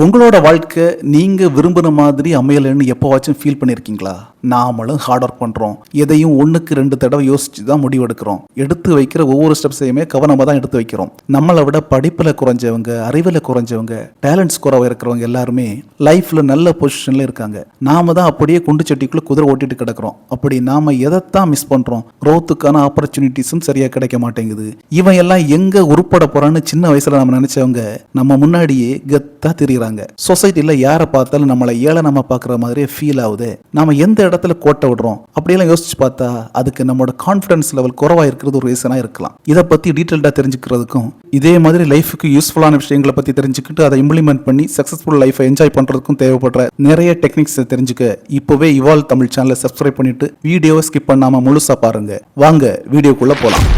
உங்களோட வாழ்க்கை நீங்கள் விரும்புகிற மாதிரி அமையலைன்னு எப்போவாச்சும் ஃபீல் பண்ணியிருக்கீங்களா நாமளும் ஹார்ட் ஒர்க் பண்ணுறோம் எதையும் ஒன்றுக்கு ரெண்டு தடவை யோசிச்சு தான் முடிவெடுக்கிறோம். எடுத்து வைக்கிற ஒவ்வொரு ஸ்டெப்ஸையுமே கவனமாக தான் எடுத்து வைக்கிறோம். நம்மளை விட படிப்பில் குறைஞ்சவங்க அறிவில் குறைஞ்சவங்க டேலண்ட்ஸ் குறைவாக இருக்கிறவங்க எல்லாருமே லைஃப்பில் நல்ல பொசிஷனில் இருக்காங்க. நாம தான் அப்படியே குண்டு செட்டிக்குள்ளே குதிரை ஓட்டிட்டு கிடக்குறோம். அப்படி நாம் எதைத்தான் மிஸ் பண்ணுறோம் க்ரோத்துக்கான ஆப்பர்ச்சுனிட்டிஸும் சரியாக கிடைக்க மாட்டேங்குது. இவன் எல்லாம் எங்கே உருப்பட போகிறான்னு சின்ன வயசில் நம்ம நினச்சவங்க நம்ம முன்னாடியே கெத்தாக தெரியுறாங்க. சொசைட்டில யாரை பார்த்தாலும் நம்மளை ஏழை நம்ம பார்க்குற மாதிரியே ஃபீல் ஆகுது. நாம எந்த இடத்துல கோட்டை விடுறோம்? அப்படியெல்லாம் யோசிச்சு பார்த்தா அதுக்கு நம்மளோட கான்ஃபிடன்ஸ் லெவல் குறவாக இருக்கிறது ஒரு ரீசனா இருக்கலாம். இதை பத்தி டீட்டெயில்டா தெரிஞ்சுக்கிறதுக்கும் இதே மாதிரி லைஃபுக்கு யூஸ்ஃபுல்லான விஷயங்களை பத்தி தெரிஞ்சுக்கிட்டு அதை இம்ப்ளிமெண்ட் பண்ணி சக்ஸஸ்ஃபுல் லைஃபை என்ஜாய் பண்ணுறதுக்கும் தேவைப்படுற நிறைய டெக்னிக்ஸ் தெரிஞ்சுக்க இப்போவே இவால் தமிழ் சேனலை சப்ஸ்கிரைப் பண்ணிட்டு வீடியோவை ஸ்கிப் பண்ணாமல் முழுசா பாருங்க. வாங்க வீடியோக்குள்ள போகலாம்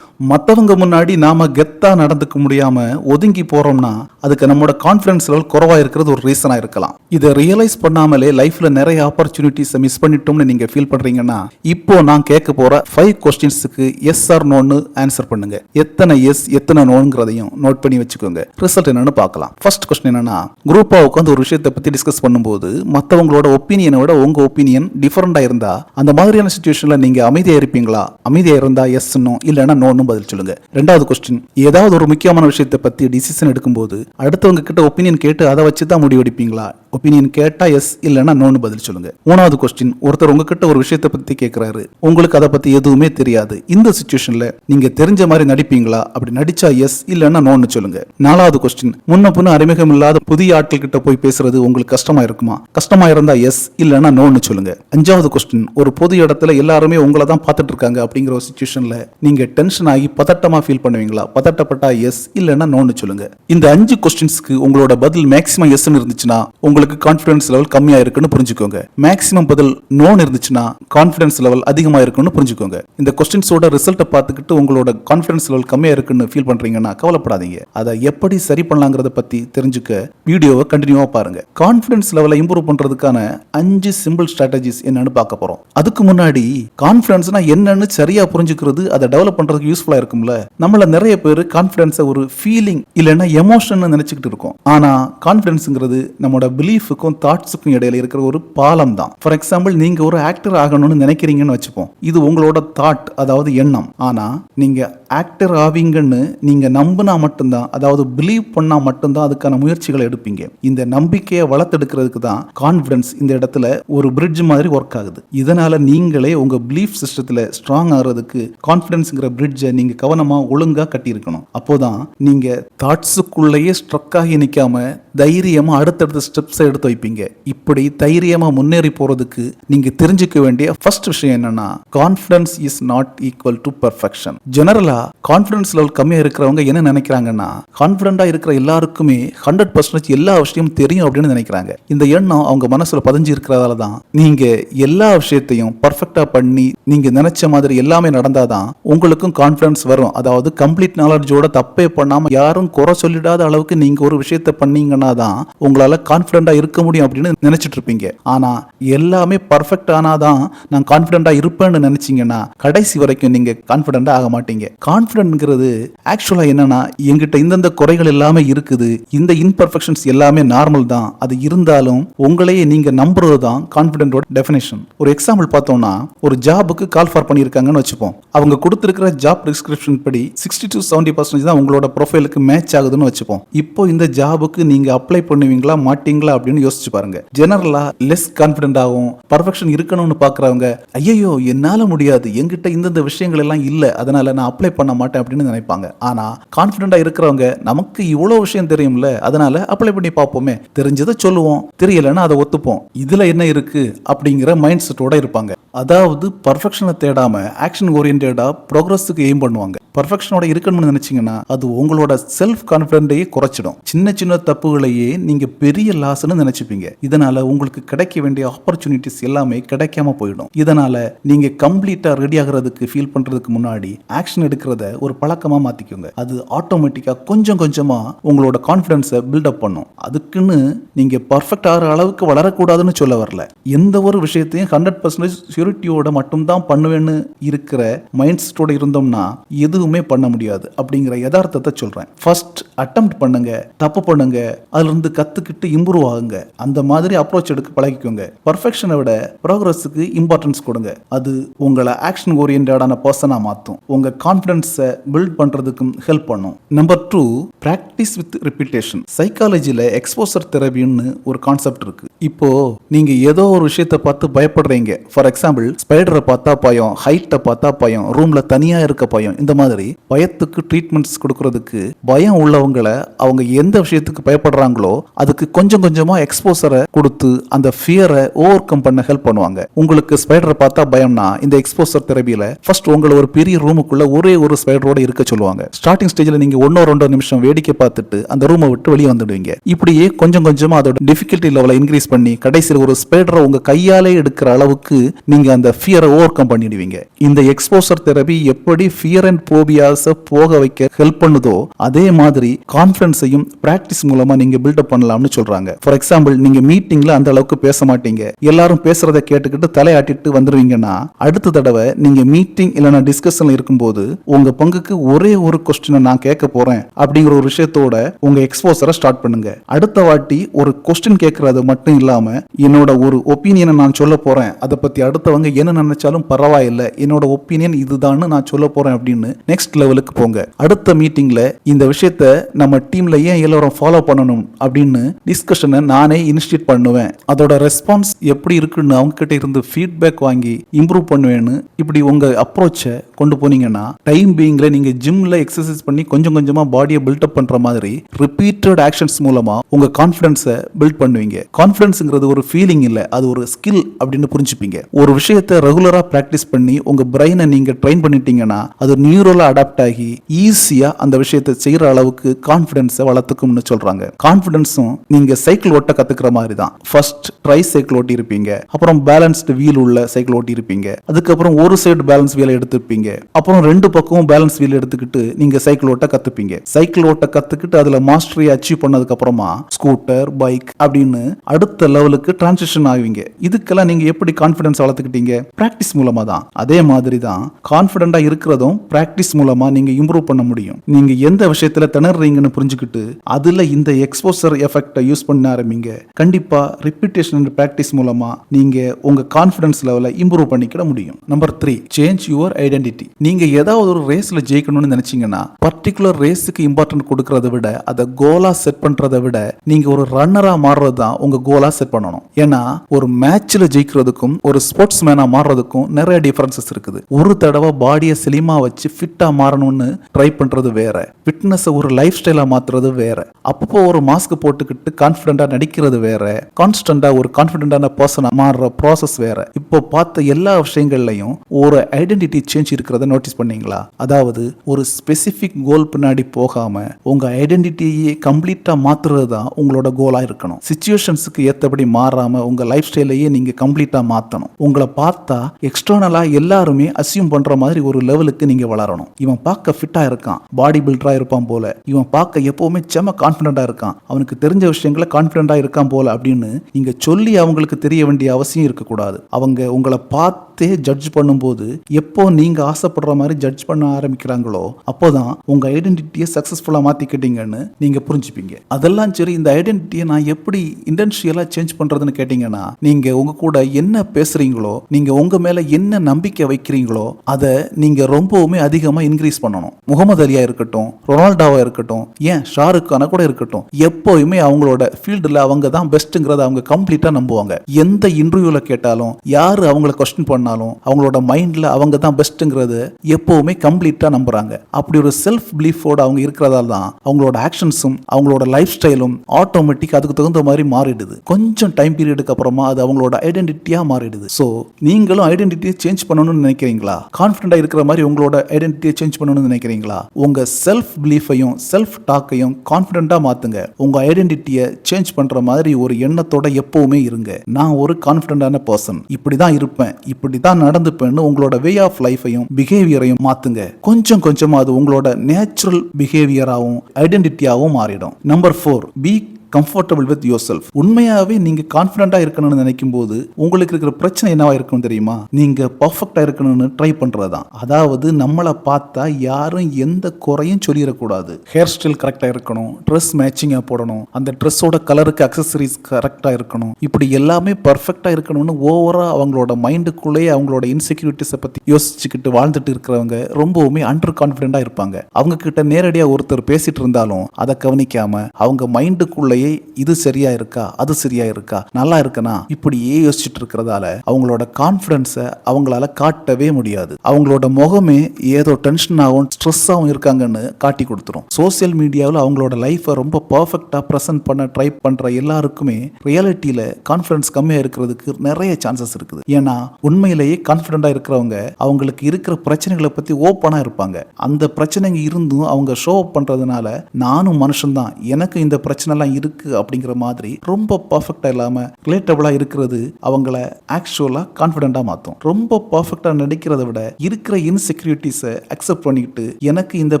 மற்றவங்க முன்னாடி நாம கெத்தா நடந்துக்க முடியாம ஒதுங்கி போறோம்னா அதுக்கு நம்மளோட கான்ஃபிடன்ஸ் லெவல் குறவா இருக்கிறது ஒரு ரீசனா இருக்கலாம். இதை ரியலைஸ் பண்ணாமலே லைஃப்ல நிறைய ஆப்பர்ச்சுனிட்டிஸை மிஸ் பண்ணிட்டோம்னு நீங்க ஃபீல் பண்றீங்கன்னா இப்போ நான் கேட்க போற ஃபைவ் கொஸ்டின்ஸுக்கு எஸ் ஆர் நோன்னு ஆன்சர் பண்ணுங்க. எத்தனை எஸ் எத்தனை நோங்கிறதையும் நோட் பண்ணி வச்சுக்கோங்க. ரிசல்ட் என்னன்னு பார்க்கலாம். ஃபர்ஸ்ட் கொஸ்டின் என்னன்னா குரூப்பா உட்காந்து ஒரு விஷயத்தை பத்தி டிஸ்கஸ் பண்ணும்போது மற்றவங்களோட ஒப்பீனியனை விட உங்க ஒப்பீனியன் டிஃபரெண்டா இருந்தா அந்த மாதிரியான சுச்சுவேஷன்ல நீங்க அமைதியா இருப்பீங்களா? அமைதியா இருந்தா எஸ்னும் இல்லைன்னா நோன்னு பதில் சொல்லுங்க. ரெண்டாவது கொஸ்டின் ஏதாவது ஒரு முக்கியமான விஷயத்தை பத்தி டிசிஷன் எடுக்கும்போது அடுத்தவங்க கிட்ட ஒப்பீனியன் கேட்டு அதை வச்சு தான் முடிவெடுப்பீங்களா? ஒப்பீனியன் கேட்டா எஸ் இல்லைன்னா நோன்னு பதில் சொல்லுங்க. மூணாவது கொஸ்டின் ஒருத்தர் உங்ககிட்ட ஒரு விஷயத்தை பத்தி கேட்கிறாரு உங்களுக்கு அதை பத்தி எதுவுமே தெரியாது. இந்த சுச்சுவேஷன்ல நீங்க தெரிஞ்ச மாதிரி நடிப்பீங்களா? அப்படி நடிச்சா எஸ் இல்லைன்னா நோன்னு சொல்லுங்க. நாலாவது கொஸ்டின் முன்ன பின்ன அறிமுகம் இல்லாத புதிய ஆட்கள் கிட்ட போய் பேசுறது உங்களுக்கு கஷ்டமா இருக்குமா? கஷ்டமா இருந்தா எஸ் இல்லைன்னா நோன்னு சொல்லுங்க. அஞ்சாவது கொஸ்டின் ஒரு பொது இடத்துல எல்லாருமே உங்களை தான் பார்த்துட்டு இருக்காங்க அப்படிங்கிற ஒரு சுச்சுவேஷன்ல நீங்க டென்ஷன் ஆகி பதட்டமா ஃபீல் பண்ணுவீங்களா? பதட்டப்பட்டா எஸ் இல்லைன்னா நோன்னு சொல்லுங்க. இந்த அஞ்சு கொஸ்டின்ஸ்க்கு உங்களோட பதில் மேக்ஸிமம் எஸ் இருந்துச்சுன்னா உங்களுக்கு கான்ஃபிடன்ஸ் லெவல் கம்மியா இருக்குன்னு புரிஞ்சுக்கோங்க. மேக்ஸிமம் பதில் நோன் இருந்துச்சுன்னா கான்ஃபிடன்ஸ் லெவல் அதிகமா இருக்குன்னு புரிஞ்சுக்கோங்க. இந்த கொஸ்டின்ஸோட ரிசல்ட்டை பார்த்துக்கிட்டு உங்களோட கான்ஃபிடன்ஸ் லெவல் கம்மியா இருக்குன்னு ஃபீல் பண்றீங்கன்னா கவலைப்படாதீங்க. அதை எப்படி சரி பண்ணலாங்கிறத பத்தி தெரிஞ்சுக்க வீடியோவை கண்டினியூவா பாருங்க. கான்ஃபிடன்ஸ் லெவலை இம்ப்ரூவ் பண்றதுக்கான அஞ்சு சிம்பிள் ஸ்ட்ராட்டஜிஸ் என்னன்னு பார்க்க போறோம். அதுக்கு முன்னாடி கான்ஃபிடன்ஸ்னா என்னன்னு சரியா புரிஞ்சுக்கிறது அதை டெவலப் பண்றதுக்கு யூஸ்ஃபுல்லாக இருக்கும்ல? நம்மள நிறைய பேர் கான்ஃபிடென்ஸை ஒரு ஃபீலிங் இல்லைன்னா எமோஷன் நினைச்சுக்கிட்டு இருக்கோம். ஆனா கான்ஃபிடன்ஸ்ங்கிறது நம்மளோட பிலீஃபுக்கும் தாட்ஸுக்கும் இடையில இருக்கிற ஒரு பாலம் தான் ஃபார் எக்ஸாம்பிள் நீங்க ஒரு ஆக்டர் ஆகணும்னு நினைக்கிறீங்கன்னு வச்சுப்போம். இது உங்களோட தாட் அதாவது எண்ணம். ஆனா நீங்க ஆக்டர் ஆவீங்கன்னு நீங்க நம்பினா மட்டும்தான் அதாவது பிலீவ் பண்ணா மட்டும்தான் அதுக்கான முயற்சிகளை எடுப்பீங்க. இந்த நம்பிக்கையை வளர்த்தெடுக்கிறதுக்கு தான் கான்ஃபிடன்ஸ் இந்த இடத்துல ஒரு பிரிட்ஜ் மாதிரி ஒர்க் ஆகுது. இதனால நீங்களே உங்க பிலீஃப் சிஸ்டத்தில் ஸ்ட்ராங் ஆகிறதுக்கு கான்ஃபிடன்ஸ்ங்கிற பிரிட்ஜை நீங்க கவனமா ஒழுங்கா கட்டியிருக்கணும். அப்போதான் நீங்க தாட்ஸுக்குள்ளேயே ஸ்ட்ரக் ஆகி நிக்காம தைரியமா அடுத்தடுத்த ஸ்டெப்ஸை எடுத்து வைப்பீங்க. இப்படி தைரியமா முன்னேறி போறதுக்கு நீங்க தெரிஞ்சுக்க வேண்டிய ஃபர்ஸ்ட் விஷயம் என்னன்னா confidence is not equal to perfection ஜெனரலா கான்ஃபிடன்ஸ் லெவல் கம்மியா இருக்கிறவங்க என்ன நினைக்கிறாங்கன்னா கான்ஃபிடண்டாக இருக்கிற எல்லாருக்குமே ஹண்ட்ரட் பர்சன்டேஜ் எல்லா விஷயமும் தெரியும் அப்படின்னு நினைக்கிறாங்க. இந்த எண்ணம் அவங்க மனசுல பதிஞ்சு இருக்கிறதால தான் நீங்க எல்லா விஷயத்தையும் பர்ஃபெக்டாக பண்ணி நீங்க நினைச்ச மாதிரி எல்லாமே நடந்தாதான் உங்களுக்கும் கான்ஃபிடன்ஸ் வரும். அதாவது கம்ப்ளீட் நாலேஜோட தப்பே பண்ணாம யாரும் குறை சொல்லிடாத அளவுக்கு நீங்க ஒரு விஷயத்தை பண்ணீங்கன்னா தான் உங்களால கான்ஃபிடென்ட்டாக இருக்க முடியும் அப்படின்னு நினச்சிட்டு இருப்பீங்க. ஆனா எல்லாமே பர்ஃபெக்ட் ஆனாதான் நான் கான்ஃபிடென்ட்டாக இருப்பேன்னு நினைச்சீங்கன்னா கடைசி வரைக்கும் நீங்க கான்ஃபிடென்ட்டாக ஆக மாட்டீங்க. கான்ஃபிடென்ட்ங்கிறது ஆக்சுவலாக என்னன்னா எங்கிட்ட இந்தந்த குறைகள் எல்லாமே இருக்குது இந்த இன்பர்ஃபெக்ஷன்ஸ் எல்லாமே நார்மல் தான். அது இருந்தாலும் உங்களையே நீங்க நம்புறது தான் கான்ஃபிடென்ட்டோட டெஃபினேஷன் ஒரு எக்ஸாம்பிள் பார்த்தோம்னா ஒரு ஜாபுக்கு கால் ஃபார் பண்ணியிருக்காங்கன்னு வச்சுப்போம். அவங்க கொடுத்துருக்கிற ஜாப் டிஸ்கிரிப்ஷன் படி சிக்ஸ்டி டு செவன்டி பர்சன்டேஜ் தான் உங்களோட ப்ரொஃபைலுக்கு மேட்ச் ஆகுதுன்னு வச்சுப்போம். இப்போ இந்த ஜாபுக்கு நீங்க அப்ளை பண்ணுவீங்களா மாட்டீங்களா அப்படின்னு யோசிச்சு பாருங்க. ஜெனரலா லெஸ் கான்ஃபிடென்ட் ஆகும் பர்ஃபெக்ஷன் இருக்கணும்னு பார்க்குறவங்க ஐயோ என்னால முடியாது. எங்கிட்ட இந்தந்த விஷயங்கள் எல்லாம் இல்ல. அதனால நான் அப்ளை பண்ண மாட்டேன் அப்படின்னு நினைப்பாங்க. ஆனா கான்ஃபிடென்ட்டாக இருக்கிறவங்க நமக்கு இவ்வளவு விஷயம் தெரியும்ல. அதனால அப்ளை பண்ணி பார்ப்போமே. தெரிஞ்சதை சொல்லுவோம். தெரியலன்னா அதை ஒத்துப்போம். இதுல என்ன இருக்கு? அப்படிங்கிற மைண்ட் செட்டோட இருப்பாங்க. அதாவது பர்ஃபெக்ஷனை தேடாம ஆக்ஷன் ஓரியன்டா ப்ரோக்ரஸுக்கு எய்ம் பண்ணுவாங்க. பர்ஃபெக்ஷனோட இருக்கணும்னு நினைச்சீங்கன்னா அது உங்களோட செல்ஃப் கான்ஃபிடென்ட்டையே குறைச்சிடும். சின்ன சின்ன தப்புகள் உங்களையே நீங்க பெரிய லாஸ்ன்னு நினைச்சுப்பீங்க. இதனால உங்களுக்கு கிடைக்க வேண்டிய ஆப்பர்ச்சுனிட்டிஸ் எல்லாமே கிடைக்காம போயிடும். இதனால நீங்க கம்ப்ளீட்டா ரெடி ஆகுறதுக்கு ஃபீல் பண்றதுக்கு முன்னாடி ஆக்ஷன் எடுக்கிறத ஒரு பழக்கமா மாத்திக்கோங்க. அது ஆட்டோமேட்டிக்கா கொஞ்சம் கொஞ்சமா உங்களோட கான்ஃபிடன்ஸை பில்டப் பண்ணும். அதுக்குன்னு நீங்க பர்ஃபெக்ட் ஆகிற அளவுக்கு வளரக்கூடாதுன்னு சொல்ல வரல. எந்த ஒரு விஷயத்தையும் ஹண்ட்ரட் பர்சன்டேஜ் சியூரிட்டியோட மட்டும்தான் பண்ணுவேன்னு இருக்கிற மைண்ட் செட்டோட இருந்தோம்னா எதுவுமே பண்ண முடியாது அப்படிங்கிற யதார்த்தத்தை சொல்றேன். ஃபர்ஸ்ட் அட்டம் பண்ணுங்க தப்பு பண்ணுங்க அதுலேருந்து கற்றுக்கிட்டு இம்ப்ரூவ் ஆகுங்க. அந்த மாதிரி அப்ரோச் எடுக்க பழகிக்கோங்க. பர்ஃபெக்ஷனை விட ப்ரோக்ரஸுக்கு இம்பார்ட்டன்ஸ் கொடுங்க. அது உங்களை ஆக்ஷன் ஓரியன்டான பர்சனாக மாற்றும் உங்கள் கான்ஃபிடன்ஸை பில்ட் பண்ணுறதுக்கும் ஹெல்ப் பண்ணும். Number two practice with repetition சைக்காலஜியில் exposure தெரபின்னு ஒரு கான்செப்ட் இருக்கு. இப்போ நீங்க ஏதோ ஒரு விஷயத்தை பார்த்து பயப்படுறீங்க. ஃபார் எக்ஸாம்பிள் ஸ்பைடரை பார்த்தா பயம் ஹைட்டை பார்த்தா பயம் ரூம்ல தனியா இருக்க பயம் இந்த மாதிரி பயத்துக்கு ட்ரீட்மெண்ட்ஸ் கொடுக்கறதுக்கு பயம் உள்ளவங்களை அவங்க எந்த விஷயத்துக்கு பயப்படுறாங்க பயப்படுறாங்களோ அதுக்கு கொஞ்சம் கொஞ்சமா எக்ஸ்போசரை கொடுத்து அந்த ஃபியரை ஓவர் கம் பண்ண ஹெல்ப் பண்ணுவாங்க. உங்களுக்கு ஸ்பைடரை பார்த்தா பயம்னா இந்த எக்ஸ்போசர் தெரபியில ஃபர்ஸ்ட் உங்களை ஒரு பெரிய ரூமுக்குள்ள ஒரே ஒரு ஸ்பைடரோட இருக்க சொல்லுவாங்க. ஸ்டார்டிங் ஸ்டேஜ்ல நீங்க ஒன்னோ ரெண்டோ நிமிஷம் வேடிக்கை பார்த்துட்டு அந்த ரூமை விட்டு வெளியே வந்துடுவீங்க. இப்படியே கொஞ்சம் கொஞ்சமா அதோட டிஃபிகல்ட்டி லெவலை இன்க்ரீஸ் பண்ணி கடைசியில் ஒரு ஸ்பைடரை உங்க கையாலே எடுக்கிற அளவுக்கு நீங்க அந்த ஃபியரை ஓவர் கம் பண்ணிடுவீங்க. இந்த எக்ஸ்போசர் தெரபி எப்படி ஃபியர் அண்ட் போபியாஸை போக வைக்க ஹெல்ப் பண்ணுதோ அதே மாதிரி கான்ஃபிடன்ஸையும் பிராக்டிஸ் மூலமா நீங்க பில்டப் பண்ணலாம்னு சொல்றாங்க. ஃபார் எக்ஸாம்பிள் நீங்க மீட்டிங்ல அந்த அளவுக்கு பேச மாட்டீங்க. எல்லாரும் பேசுறத கேட்டுக்கிட்டு தலையாட்டிட்டு வந்துருவீங்கன்னா அடுத்த தடவை நீங்க மீட்டிங் இல்லைன்னா டிஸ்கஷன்ல இருக்கும்போது உங்க பங்குக்கு ஒரே ஒரு கொஸ்டினை நான் கேட்க போறேன் அப்படிங்கிற ஒரு விஷயத்தோட உங்க எக்ஸ்போசரை ஸ்டார்ட் பண்ணுங்க. அடுத்த வாட்டி ஒரு கொஸ்டின் கேட்கறது மட்டும் இல்லாம என்னோட ஒரு ஒப்பீனியனை நான் சொல்ல போறேன். அதை பத்தி அடுத்தவங்க என்ன நினைச்சாலும் பரவாயில்லை. என்னோட ஒப்பீனியன் இதுதான்னு நான் சொல்ல போறேன் அப்படின்னு நெக்ஸ்ட் லெவலுக்கு போங்க. அடுத்த மீட்டிங்ல இந்த விஷயத்த நம்ம டீம்ல ஏன் எல்லாரும் ஃபாலோ பண்ணணும்? அப்படின்னு டிஸ்கஷனை நானே இனிஷியேட் பண்ணுவேன். அதோட ரெஸ்பான்ஸ் எப்படி இருக்குன்னு அவங்க கிட்ட இருந்து ஃபீட்பேக் வாங்கி இம்ப்ரூவ் பண்ணுவேன்னு இப்படி உங்க அப்ரோச்சை கொண்டு போனீங்கன்னா டைம் பீயிங்ல நீங்க ஜிம்ல எக்ஸசைஸ் பண்ணி கொஞ்சம் கொஞ்சமா பாடியை பில்டப் பண்ற மாதிரி ரிப்பீட்டட் ஆக்ஷன்ஸ் மூலமா உங்க கான்ஃபிடன்ஸை பில்ட் பண்ணுவீங்க. கான்ஃபிடன்ஸ்ங்கிறது ஒரு ஃபீலிங் இல்ல அது ஒரு ஸ்கில் அப்படின்னு புரிஞ்சுப்பீங்க. ஒரு விஷயத்தை ரெகுலரா பிராக்டிஸ் பண்ணி உங்க பிரெயினை நீங்க ட்ரெயின் பண்ணிட்டீங்கன்னா அது நியூரலா அடாப்ட் ஆகி ஈஸியா அந்த விஷயத்தை செய்யற அளவுக்கு கான்ஃபிடன்ஸை வளர்த்துக்கும்னு சொல்றாங்க. கான்ஃபிடன்ஸும் நீங்க சைக்கிள் ஓட்ட கத்துக்கிற மாதிரி தான் ஃபர்ஸ்ட் ட்ரை சைக்கிள் ஓட்டி இருப்பீங்க அப்புறம் பேலன்ஸ்டு வீல் உள்ள சைக்கிள் ஓட்டி இருப்பீங்க அதுக்கப்புறம் ஒரு சைடு பேலன்ஸ் வீலை எடுத்துருப்பீங்க. அப்புறம் ரெண்டு பக்கமும் பேலன்ஸ் வீல் எடுத்துக்கிட்டு நீங்க சைக்கிள் ஓட்ட கத்துப்பீங்க. சைக்கிள் ஓட்ட கத்துக்கிட்டு அதுல மாஸ்டரி அச்சீவ் பண்ணதுக்கு அப்புறமா ஸ்கூட்டர் பைக் அப்படின்னு அடுத்த லெவலுக்கு டிரான்சிஷன் ஆவீங்க. இதுக்கெல்லாம் நீங்க எப்படி கான்ஃபிடன்ஸ் வளர்த்துக்கிட்டீங்க? பிராக்டிஸ் மூலமா தான் அதே மாதிரி தான் கான்ஃபிடண்டா இருக்கிறதும் பிராக்டிஸ் மூலமா நீங்க இம்ப்ரூவ் பண்ண முடியும். நீங்க எந்த விஷயத்துல திணறீங்கன்னு புரிஞ்சுக்கிட்டு அதுல இந்த எக்ஸ்போசர் எஃபெக்டை யூஸ் பண்ண ஆரம்பிங்க. கண்டிப்பாக ரிப்பீட்டேஷன் அண்ட் மூலமாக நீங்கள் உங்கள் கான்ஃபிடன்ஸ் லெவலை இம்ப்ரூவ் பண்ணிக்கிட முடியும். Number three change your identity நீங்கள் ஏதாவது ஒரு ரேஸில் ஜெயிக்கணும்னு நினச்சிங்கன்னா பர்டிகுலர் ரேஸுக்கு இம்பார்ட்டன்ட் கொடுக்கறத விட அதை கோலா செட் பண்ணுறத விட நீங்கள் ஒரு ரன்னராக மாறுறது தான் உங்கள் கோலா செட் பண்ணணும். ஏன்னா ஒரு மேட்ச்சில் ஜெயிக்கிறதுக்கும் ஒரு ஸ்போர்ட்ஸ் மேனாக மாறுறதுக்கும் நிறைய டிஃபரன்சஸ் இருக்குது. ஒரு தடவை பாடியை செலிமா வச்சு ஃபிட்டாக மாறணும்னு ட்ரை பண்ணுறது வேற. ஃபிட்னஸை ஒரு லைஃப் ஸ்டைலாக மாற்றுறது வேற. அப்பப்போ ஒரு மாஸ்க் போட்டுக்கிட்டு கான்ஃபிடண்டா நடிக்கிறது வேற. கான்ஸ்டண்டா ஒரு கான்ஃபிடண்டான பர்சனா மாறுற ப்ராசஸ் வேற. இப்போ பார்த்த எல்லா விஷயங்கள்லையும் ஒரு ஐடென்டிட்டி சேஞ்ச் இருக்கிறத நோட்டீஸ் பண்ணீங்களா? அதாவது ஒரு ஸ்பெசிஃபிக் கோல் பின்னாடி போகாம உங்க ஐடென்டிட்டியை கம்ப்ளீட்டா மாத்துறது தான் உங்களோட கோலா இருக்கணும். சுச்சுவேஷன்ஸுக்கு ஏத்தபடி மாறாம உங்க லைஃப் ஸ்டைலையே நீங்க கம்ப்ளீட்டா மாத்தணும். உங்களை பார்த்தா எக்ஸ்டர்னலா எல்லாருமே அசியூம் பண்ற மாதிரி ஒரு லெவலுக்கு நீங்க வளரணும். இவன் பார்க்க ஃபிட்டா இருக்கான். பாடி பில்டரா இருப்பான் போல. இவன் பார்க்க எப்பவுமே செம கான்பிடண்டா இருக்கான். அவனுக்கு தெரிஞ்ச விஷயங்களை கான்பிடண்டா இருக்கான் போல அப்படின்னு நீங்க சொல்லி அவங்களுக்கு தெரிய வேண்டிய அவசியம் இருக்கக்கூடாது. அவங்க உங்களை பார்த்து ஜட்ஜ் பண்ணும்போது எப்போ நீங்கள் ஆசைப்படுற மாதிரி ஜட்ஜ் பண்ண ஆரம்பிக்கிறாங்களோ அப்போதான் உங்கள் ஐடென்டிட்டியை சக்ஸஸ்ஃபுல்லாக மாற்றிக்கிட்டீங்கன்னு நீங்கள் புரிஞ்சுப்பீங்க. அதெல்லாம் சரி இந்த ஐடென்டிட்டியை நான் எப்படி இன்டென்ஷியலாக சேஞ்ச் பண்ணுறதுன்னு கேட்டிங்கன்னா நீங்கள் உங்கள் கூட என்ன பேசுகிறீங்களோ நீங்கள் உங்கள் மேலே என்ன நம்பிக்கை வைக்கிறீங்களோ அதை நீங்கள் ரொம்பவுமே அதிகமாக இன்க்ரீஸ் பண்ணணும். முகமது அலியாக இருக்கட்டும் ரொனால்டோவாக இருக்கட்டும் ஏன் ஷாருக் கான கூட இருக்கட்டும் எப்போயுமே அவங்களோட ஃபீல்டில் அவங்க தான் பெஸ்ட்டுங்கிறத அவங்க கம்ப்ளீட்டாக நம்புவாங்க. எந்த இன்டர்வியூவில் கேட்டாலும் யார் அவங்கள கொஸ்டின் பண்ணாலும் பண்ணாலும் அவங்களோட மைண்ட்ல அவங்க தான் பெஸ்ட்டுங்கிறது எப்பவுமே கம்ப்ளீட்டா நம்புறாங்க. அப்படி ஒரு செல்ஃப் பிலீஃபோட அவங்க இருக்கிறதால தான் அவங்களோட ஆக்ஷன்ஸும் அவங்களோட லைஃப் ஸ்டைலும் ஆட்டோமேட்டிக் அதுக்கு தகுந்த மாதிரி மாறிடுது. கொஞ்சம் டைம் பீரியடுக்கு அப்புறமா அது அவங்களோட ஐடென்டிட்டியாக மாறிடுது. ஸோ நீங்களும் ஐடென்டிட்டியை சேஞ்ச் பண்ணணும்னு நினைக்கிறீங்களா? கான்ஃபிடண்டா இருக்கிற மாதிரி உங்களோட ஐடென்டிட்டியை சேஞ்ச் பண்ணணும்னு நினைக்கிறீங்களா? உங்க செல்ஃப் பிலீஃபையும் செல்ஃப் டாக்கையும் கான்ஃபிடண்டா மாத்துங்க. உங்க ஐடென்டிட்டியை சேஞ்ச் பண்ற மாதிரி ஒரு எண்ணத்தோட எப்பவுமே இருங்க. நான் ஒரு கான்ஃபிடண்டான பர்சன் இப்படி தான் இருப்பேன். இப்படி தான் நடந்துப்பேன்னு உங்களோட வே ஆஃப் லைஃபையும் பிஹேவியரையும் மாத்துங்க. கொஞ்சம் கொஞ்சமா அது உங்களோட நேச்சுரல் பிஹேவியராகவும் ஐடென்டிட்டியாகவும் மாறிடும். Number four be comfortable with yourself உண்மையாவே நீங்க கான்பிடண்டா இருக்கணும்னு நினைக்கும் போது உங்களுக்கு இருக்கிற பிரச்சனை என்னவா இருக்கும் தெரியுமா? நீங்க பர்ஃபெக்டா இருக்கணும்னு ட்ரை பண்றதுதான். அதாவது நம்மளை பார்த்தா யாரும் எந்த குறையும் சொல்லிடக்கூடாது. ஹேர் ஸ்டைல் கரெக்டா இருக்கணும் ட்ரெஸ் மேட்சிங்கா போடணும் அந்த ட்ரெஸ்ஸோட கலருக்கு அக்சசரிஸ் கரெக்டா இருக்கணும். இப்படி எல்லாமே பர்ஃபெக்டா இருக்கணும்னு ஓவரா அவங்களோட மைண்டுக்குள்ளேயே அவங்களோட இன்செக்யூரிட்டிஸை பத்தி யோசிச்சுக்கிட்டு வாழ்ந்துட்டு இருக்கிறவங்க ரொம்பவுமே அண்டர் கான்பிடண்டா இருப்பாங்க. அவங்க கிட்ட நேரடியா ஒருத்தர் பேசிட்டு இருந்தாலும் அதை கவனிக்காம அவங்க மைண்டுக்குள்ளேயே இது சரியா இருக்கா? அது சரியா இருக்கா? நல்லா இருக்கனா? இப்படியே யோசிச்சுட்டு இருக்கிறதால அவங்களோட கான்ஃபிடன்ஸை அவங்களால காட்டவே முடியாது. அவங்களோட முகமே ஏதோ டென்ஷனாகவும் ஸ்ட்ரெஸ்ஸாகவும் இருக்காங்கன்னு காட்டி கொடுத்துரும். சோசியல் மீடியாவில் அவங்களோட லைஃப்பை ரொம்ப பர்ஃபெக்டாக ப்ரெசென்ட் பண்ண ட்ரை பண்ணுற எல்லாருக்குமே ரியாலிட்டியில் கான்ஃபிடன்ஸ் கம்மியாக இருக்கிறதுக்கு நிறைய சான்சஸ் இருக்குது. ஏன்னா உண்மையிலேயே கான்ஃபிடென்ட்டாக இருக்கிறவங்க அவங்களுக்கு இருக்கிற பிரச்சனைகளை பற்றி ஓப்பனாக இருப்பாங்க. அந்த பிரச்சனைங்க இருந்தும் அவங்க ஷோ அப் பண்ணுறதுனால நானும் மனுஷன்தான். எனக்கு இந்த பிரச்சனைலாம் இருக்கு அப்படிங்கிற மாதிரி ரொம்ப பர்ஃபெக்டாக இல்லாமல் ரிலேட்டபிளாக இருக்கிறது அவங்கள ஆக்சுவலாக கான்ஃபிடென்ட்டாக மாற்றும் ரொம்ப பர்ஃபெக்டாக நடிக்கிறத விட இருக்கிற இன்செக்யூரிட்டிஸை அக்செப்ட் பண்ணிட்டு எனக்கு இந்த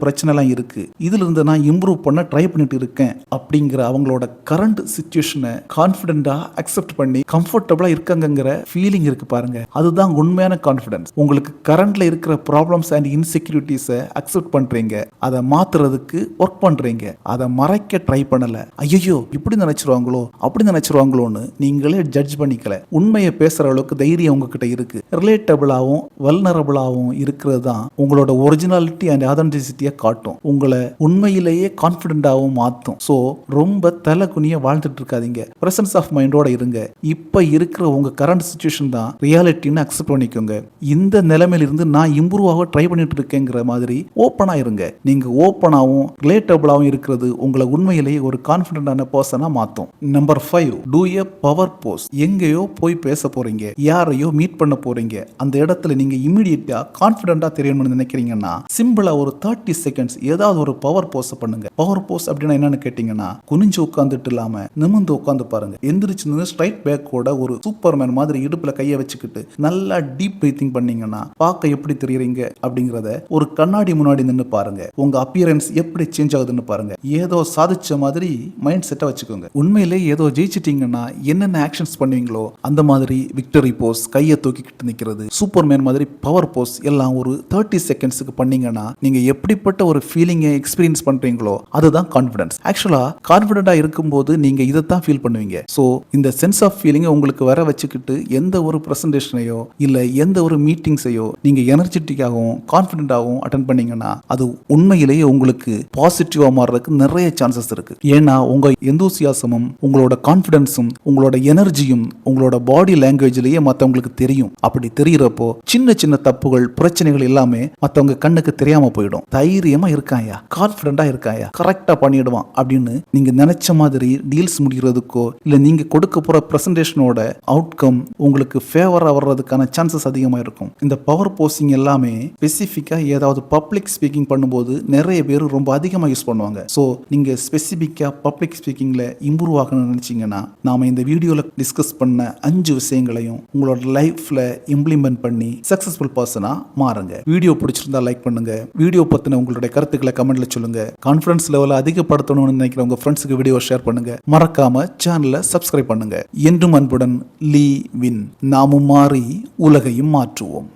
பிரச்சனைலாம் இருக்கு. இதுல இருந்து நான் இம்ப்ரூவ் பண்ண ட்ரை பண்ணிட்டு இருக்கேன் அப்படிங்கிற அவங்களோட கரண்ட் சுச்சுவேஷனை கான்ஃபிடென்ட்டாக அக்செப்ட் பண்ணி கம்ஃபர்டபுளாக இருக்காங்கங்கிற ஃபீலிங் இருக்கு பாருங்க. அதுதான் உண்மையான கான்ஃபிடன்ஸ் உங்களுக்கு கரண்ட்ல இருக்கிற ப்ராப்ளம்ஸ் அண்ட் இன்செக்யூரிட்டிஸை அக்செப்ட் பண்றீங்க. அதை மாத்துறதுக்கு ஒர்க் பண்றீங்க. அதை மறைக்க ட்ரை பண்ணல. ஐயோ இப்படி நினைச்சிருவாங்களோ அப்படி நினைச்சிருவாங்களோன்னு நீங்களே ஜட்ஜ் பண்ணிக்கல. உண்மையை பேசுற அளவுக்கு தைரியம் உங்ககிட்ட இருக்கு. ரிலேட்டபிளாகவும் வல்னரபிளாகவும் இருக்கிறது தான் உங்களோட ஒரிஜினாலிட்டி அண்ட் ஆதென்டிசிட்டியை காட்டும். உங்களை உண்மையிலேயே கான்ஃபிடென்ட்டாகவும் மாற்றும் ஸோ ரொம்ப தலை குனிய வாழ்ந்துட்டு இருக்காதீங்க. பிரசன்ஸ் ஆஃப் மைண்டோட இருங்க. இப்போ இருக்கிற உங்க கரண்ட் சுச்சுவேஷன் தான் ரியாலிட்டின்னு அக்செப்ட் பண்ணிக்கோங்க. இந்த நிலைமையில இருந்து நான் இம்ப்ரூவ் ஆக ட்ரை பண்ணிட்டு இருக்கேங்கிற மாதிரி ஓப்பனா இருங்க. நீங்க ஓப்பனாகவும் ரிலேட்டபிளாகவும் இருக்கிறது உங்களை உண்மையிலேயே ஒரு கான்ஃபிடென்டான பண்ண பர்சனாக மாற்றும் number five do a power pose எங்கேயோ போய் பேச போகிறீங்க யாரையோ மீட் பண்ண போகிறீங்க அந்த இடத்துல நீங்கள் இமிடியட்டா கான்ஃபிடென்ட்டா தெரியணும்னு நினைக்கிறீங்கன்னா சிம்பிளாக ஒரு தேர்ட்டி செகண்ட்ஸ் ஏதாவது ஒரு பவர் போஸ் பண்ணுங்க. பவர் போஸ் அப்படின்னா என்னன்னு கேட்டிங்கன்னா குனிஞ்சு உட்காந்துட்டு இல்லாமல் நிமிந்து உட்காந்து பாருங்க. எந்திரிச்சு நின்று ஸ்ட்ரைட் பேக்கோட ஒரு சூப்பர்மேன் மாதிரி இடுப்பில் கையை வச்சுக்கிட்டு நல்லா டீப் பிரீத்திங் பண்ணீங்கன்னா பார்க்க எப்படி தெரியுறீங்க அப்படிங்கிறத ஒரு கண்ணாடி முன்னாடி நின்று பாருங்க. உங்க அப்பியரன்ஸ் எப்படி சேஞ்ச் ஆகுதுன்னு பாருங்க. ஏதோ சாதிச்ச மாதிரி மைண்ட் செட்டாக வச்சுக்கோங்க. உண்மையிலே ஏதோ ஜெயிச்சிட்டீங்கன்னா என்னென்ன ஆக்ஷன்ஸ் பண்ணுவீங்களோ அந்த மாதிரி விக்டரி போஸ் கையை தூக்கிக்கிட்டு நிற்கிறது சூப்பர்மேன் மாதிரி பவர் போஸ் எல்லாம் ஒரு தேர்ட்டி செகண்ட்ஸுக்கு பண்ணீங்கன்னா நீங்கள் எப்படிப்பட்ட ஒரு ஃபீலிங்கை எக்ஸ்பீரியன்ஸ் பண்ணுறீங்களோ அதுதான் கான்ஃபிடன்ஸ் ஆக்சுவலாக கான்ஃபிடண்டா இருக்கும்போது நீங்கள் இதை தான் ஃபீல் பண்ணுவீங்க. ஸோ இந்த சென்ஸ் ஆஃப் ஃபீலிங்கை உங்களுக்கு வர வச்சுக்கிட்டு எந்த ஒரு ப்ரெசன்டேஷனையோ இல்லை எந்த ஒரு மீட்டிங்ஸையோ நீங்கள் எனர்ஜெட்டிக்காகவும் கான்ஃபிடென்ட்டாகவும் அட்டன் பண்ணீங்கன்னா அது உண்மையிலேயே உங்களுக்கு பாசிட்டிவாக மாறுறதுக்கு நிறைய சான்சஸ் இருக்கு. ஏன்னா உங்கள் எந்தூசியாசமும் உங்களோட கான்ஃபிடன்ஸும் உங்களோட எனர்ஜியும் உங்களோட பாடி லாங்குவேஜ்லயே மற்றவங்களுக்கு தெரியும். அப்படி தெரியறப்போ சின்ன சின்ன தப்புகள் பிரச்சனைகள் எல்லாமே மற்றவங்க கண்ணுக்கு தெரியாம போயிடும். தைரியமா இருக்காயா கான்ஃபிடண்டா இருக்காயா கரெக்டா பண்ணிடுவான் அப்படின்னு நீங்க நினைச்ச மாதிரி டீல்ஸ் முடிகிறதுக்கோ இல்ல நீங்க கொடுக்க போற பிரசன்டேஷனோட அவுட்கம் உங்களுக்கு ஃபேவரா வர்றதுக்கான சான்சஸ் அதிகமா இருக்கும். இந்த பவர் போஸ்டிங் எல்லாமே ஸ்பெசிஃபிக்கா ஏதாவது பப்ளிக் ஸ்பீக்கிங் பண்ணும்போது நிறைய பேர் ரொம்ப அதிகமா யூஸ் பண்ணுவாங்க. ஸோ நீங்க ஸ்பெசிஃபிக்கா பப்ளிக் ஸ்பீக்கிங்ல இம்ப்ரூவ் ஆகணும்னு நினைச்சீங்கன்னா நாம இந்த வீடியோவில் டிஸ்கஸ் பண்ண அஞ்சு விஷயங்களையும் உங்களோட லைஃப்ல இம்ப்ளிமெண்ட் பண்ணி சக்ஸஸ்ஃபுல் பர்சனா மாறுங்க. வீடியோ பிடிச்சிருந்தா லைக் பண்ணுங்க. வீடியோ பத்தின உங்களுடைய கருத்துக்களை கமெண்ட்ல சொல்லுங்க. கான்ஃபிடன்ஸ் லெவலை அதிகப்படுத்தணும்னு நினைக்கிற உங்க ஃப்ரெண்ட்ஸுக்கு வீடியோ ஷேர் பண்ணுங்க. மறக்காம சேனலை சப்ஸ்கிரைப் பண்ணுங்க. என்றும் அன்புடன் லீ வின் நாமும் மாறி உலகையும் மாற்றுவோம்.